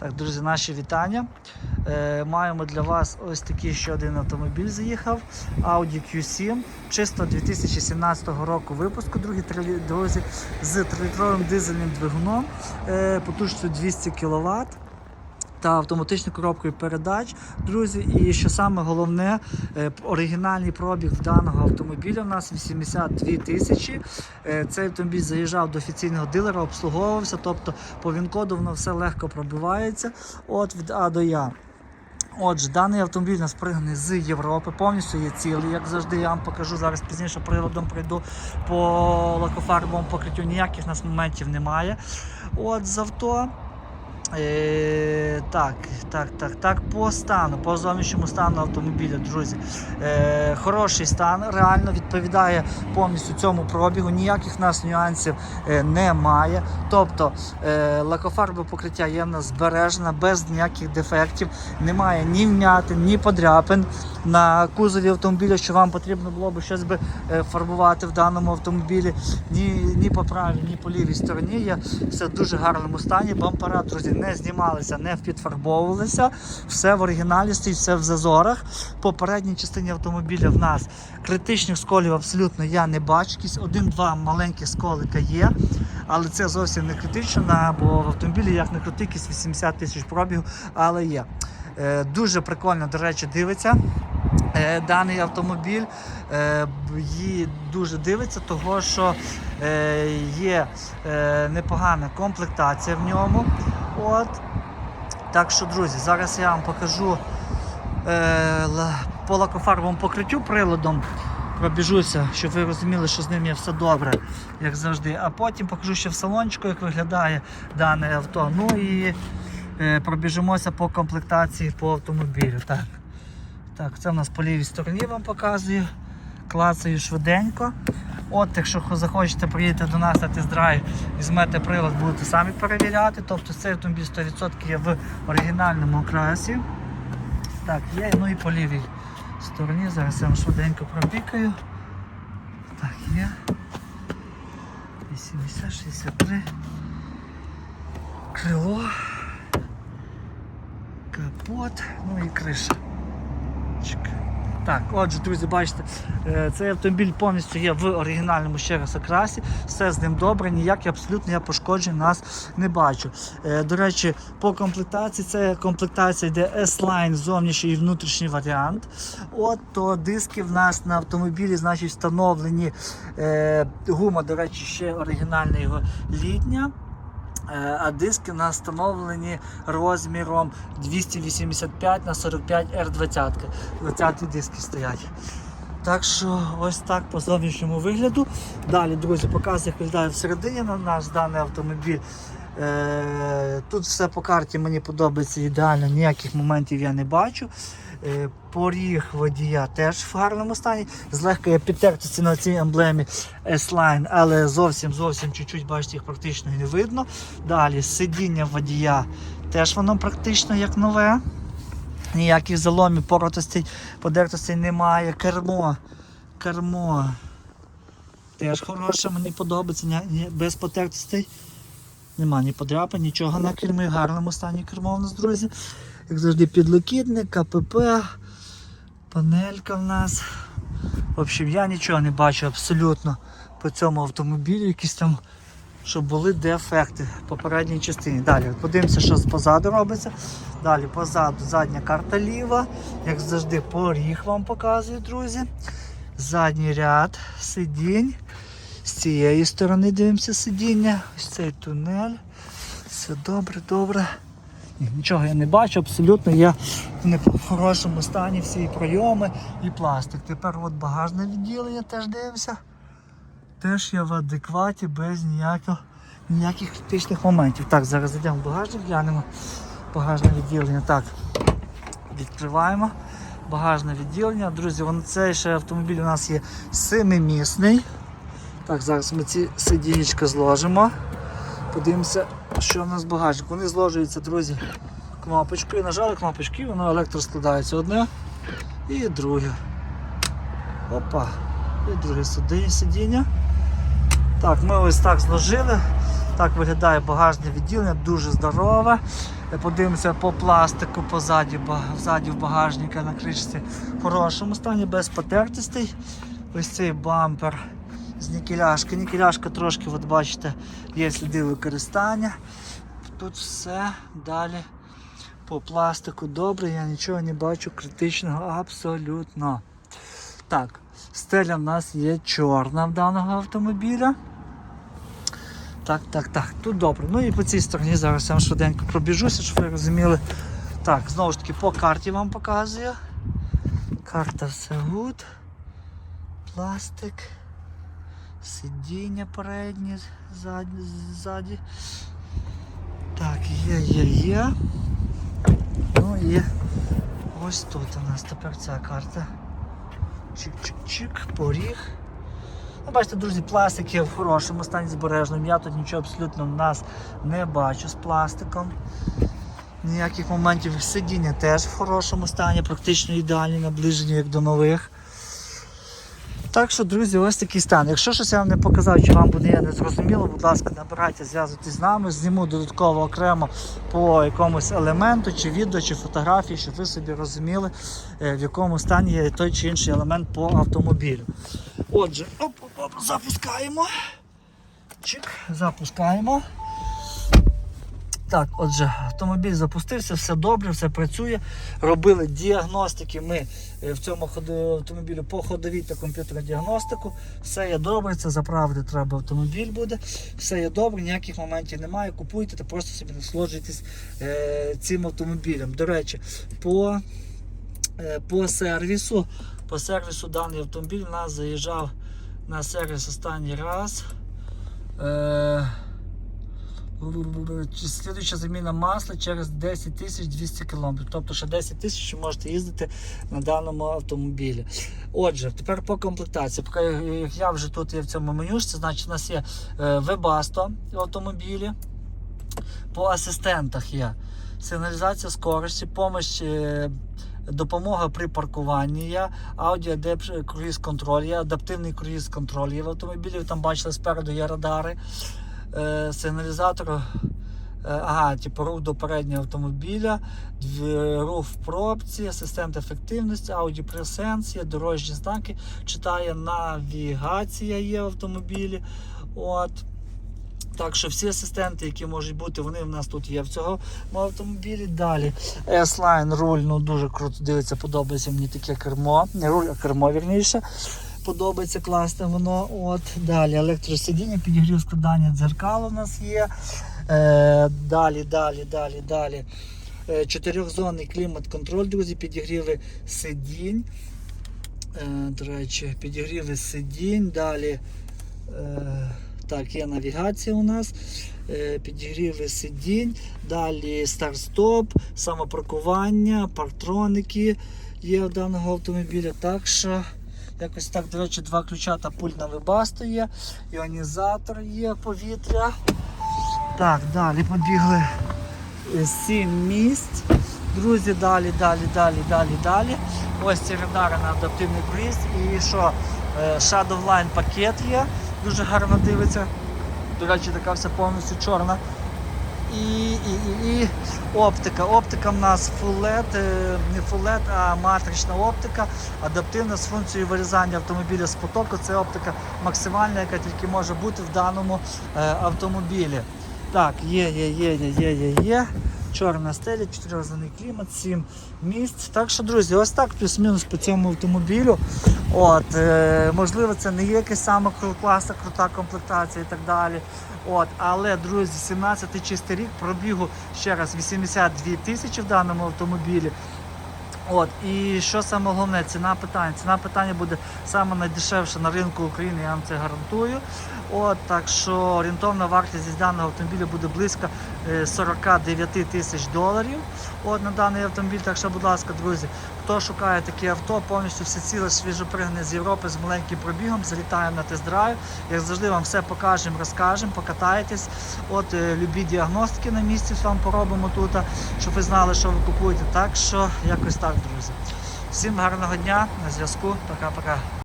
Так, друзі, наші вітання. Е, маємо для вас ось такий ще один автомобіль заїхав. Audi Q7, чисто 2017 року випуску, другі друзі, з 3-літровим дизельним двигуном, е, потужністю 200 кВт. Та автоматичною коробкою передач, друзі. І що саме головне, е, оригінальний пробіг даного автомобіля у нас 82 тисячі. Е, Цей автомобіль заїжджав до офіційного дилера, обслуговувався, тобто по він-коду воно все легко пробивається. От від А до Я. Отже, даний автомобіль у нас пригнаний з Європи, повністю є цілий. Як завжди, я вам покажу зараз пізніше приладом прийду по лакофарбовому покриттю. Ніяких у нас моментів немає. От з авто. Е, так, так, так, так, по стану, по зовнішньому стану автомобіля, друзі. Е, хороший стан, реально відповідає повністю цьому пробігу. Ніяких нас нюансів е, немає. Тобто е, лакофарбове покриття є в нас збережена без ніяких дефектів. Немає ні вмятин, ні подряпин на кузові автомобіля, що вам потрібно було б щось би е, фарбувати в даному автомобілі. Ні, ні по правій, ні по лівій стороні. Є все в дуже гарному стані. Бампера, друзі, не знімалися, не підфарбовувалися. Все в оригіналі стоїть, все в зазорах. По передній частині автомобіля в нас критичних сколів абсолютно я не бачу. Якісь один-два маленьких сколика є. Але це зовсім не критично, бо в автомобілі як не крути, якісь 80 тисяч пробігу, але є. Е, Дуже прикольно, до речі, дивиться. Е, Даний автомобіль е, її дуже дивиться, того що е, є непогана комплектація в ньому. От. Так що, друзі, зараз я вам покажу е, по лакофарбовому покриттю приладом. Пробіжуся, щоб ви розуміли, що з ним є все добре, як завжди. А потім покажу ще в салончику, як виглядає дане авто. Ну і е, пробіжимося по комплектації по автомобілю. Так. Так, це в нас по лівій стороні вам показую. Клацаю швиденько. От, якщо захочете приїдете до нас на тест-драйв, візьмете прилад, будете самі перевіряти. Тобто цей автомобіль 100% є в оригінальному окрасі. Так, є, ну і по лівій стороні. Зараз я вам швиденько пробікаю. Так, є. 80, 63. Крило. Капот, ну і криша. Чик. Так, отже, друзі, бачите, е, цей автомобіль повністю є в оригінальному ще раз окрасі, все з ним добре, ніякі абсолютно я пошкоджень нас не бачу. Е, До речі, по комплектації, це комплектація йде S-Line, зовнішній і внутрішній варіант. От то диски в нас на автомобілі, значить, встановлені. Е, Гума, до речі, ще оригінальна його літня. Е, А диски настановлені розміром 285 на 45 R20. 20 диски стоять. Так що ось так по зовнішньому вигляду. Далі, друзі, показую, як виглядає всередині на наш даний автомобіль. Е, Тут все по карті мені подобається ідеально, ніяких моментів я не бачу. Е, Поріг водія теж в гарному стані. Злегка є підтертості на цій емблемі S-Line, але зовсім зовсім чуть-чуть, бачите, їх практично не видно. Далі сидіння водія теж воно практично як нове. Ніяких заломів, поротостей, подертостей немає. Кермо. Кермо. Теж хороше, мені подобається, без потертостей. Нема ні подряпин, нічого на кермі, в гарному стані кермо у нас, друзі. Як завжди, підлокітник, КПП, панелька в нас. В общем, я нічого не бачу абсолютно по цьому автомобілю, якісь там, щоб були дефекти по передній частині. Далі подивимося, що позаду робиться. Далі позаду задня карта ліва, як завжди, поріг вам показую, друзі. Задній ряд сидінь. З цієї сторони дивимося сидіння. Ось цей тунель. Все добре, добре. Нічого я не бачу, абсолютно є в хорошому стані всі пройоми і пластик. Тепер от багажне відділення теж дивимося. Теж є в адекваті без ніякого, ніяких критичних моментів. Так, зараз зайдемо в багажник, глянемо багажне відділення. Так, відкриваємо багажне відділення. Друзі, вон цей ще автомобіль у нас є семимісний. Так, зараз ми ці сидінечка зложимо. Подивимося, що в нас багажник. Вони зложуються, друзі, кнопочкою. Нажали кнопочки, воно електроскладається одне і друге. Опа. І друге сидіння. Так, ми ось так зложили. Так виглядає багажне відділення, дуже здорове. Подивимося по пластику позаді, в багажника на кришці в хорошому стані, без потертостей. Ось цей бампер з нікеляшки. Нікеляшка трошки, от бачите, є сліди використання. Тут все далі по пластику добре, я нічого не бачу критичного абсолютно. Так, стеля в нас є чорна в даного автомобіля. Так, так, так, тут добре. Ну і по цій стороні зараз я вам швиденько пробіжуся, щоб ви розуміли. Так, знову ж таки по карті вам показую. Карта все гуд. Пластик. Сидіння переднє, ззаді. Так, є, є, є. Ну і ось тут у нас тепер ця карта. Чик-чик-чик, поріг. Ну, бачите, друзі, пластик є в хорошому стані збережному. Я тут нічого абсолютно в нас не бачу з пластиком. Ніяких моментів сидіння теж в хорошому стані, практично ідеальні, наближені як до нових. Так що, друзі, ось такий стан. Якщо щось я вам не показав, чи вам буде не зрозуміло, будь ласка, набирайте, зв'язуйтесь з нами, зніму додатково окремо по якомусь елементу, чи відео, чи фотографії, щоб ви собі розуміли, е, в якому стані є той чи інший елемент по автомобілю. Отже, оп, оп, запускаємо. Чик, запускаємо. Так, отже, автомобіль запустився, все добре, все працює. Робили діагностики. Ми е, в цьому автомобілі по ходовій та комп'ютерній діагностику. Все є добре, це заправити треба автомобіль буде. Все є добре, ніяких моментів немає. Купуйте та просто собі насолоджуйтесь е, цим автомобілем. До речі, по, е, по сервісу, по сервісу даний автомобіль у нас заїжджав на сервіс останній раз. Слідуюча заміна масла через 10 тисяч 200 км. Тобто ще 10 тисяч можете їздити на даному автомобілі. Отже, тепер по комплектації. Поки як я вже тут є в цьому менюшці, значить у нас є е, Webasto в автомобілі. По асистентах є сигналізація скорості, помощь, е, допомога при паркуванні є, аудіо круїз контроль є, адаптивний круїз контроль є в автомобілі. Ви там бачили спереду є радари е, сигналізатор. е, Ага, типу рух до переднього автомобіля, рух в пробці, асистент ефективності, аудіопресенс дорожні знаки, читає навігація є в автомобілі. От. Так що всі асистенти, які можуть бути, вони в нас тут є в цього автомобілі. Далі S-Line руль, ну дуже круто дивиться, подобається мені таке кермо. Не руль, а кермо вірніше. Подобається класне воно. От Далі електросидіння, підігрів складання дзеркал у нас є. Е, далі, далі, далі, далі. Е, Чотирьохзонний клімат-контроль, друзі, підігріви сидінь. Е, до речі, підігріви сидінь. Далі. Е, так, є навігація у нас, е, підігріви сидінь, далі старт-стоп, самопаркування, парктроники є в даного автомобіля. Так що якось так, до речі, два ключа та пульт на вибасту є, іонізатор є повітря. Так, далі побігли е, сім місць. Друзі, далі, далі, далі, далі, далі. Ось ці радари на адаптивний круїз. І що? е, Shadowline пакет є, дуже гарно дивиться. До речі, така вся повністю чорна. І, і, і, і оптика. Оптика в нас е, не LED, а матрична оптика, адаптивна з функцією вирізання автомобіля з потоку. Це оптика максимальна, яка тільки може бути в даному е, автомобілі. Так, є, є, є, є, є, є, є. Чорна стеля, чотирьохзонний клімат, 7 місць. Так що, друзі, ось так плюс-мінус по цьому автомобілю. От, е, можливо, це не є якась саме класна, крута комплектація і так далі. От, але, друзі, 17 чистий рік пробігу ще раз 82 тисячі в даному автомобілі. От, і що саме головне, ціна питання. Ціна питання буде саме найдешевша на ринку України, я вам це гарантую. От, так що орієнтовна вартість із даного автомобіля буде близько е, 49 тисяч доларів. От на даний автомобіль. Так що, будь ласка, друзі, хто шукає таке авто, повністю все ціле свіжопригнане з Європи з маленьким пробігом, залітаємо на тест-драйв. Як завжди, вам все покажемо, розкажемо, покатаєтесь. От е, любі діагностики на місці вам поробимо тут, щоб ви знали, що ви купуєте. Так що якось так, друзі. Всім гарного дня, на зв'язку. Пока-пока.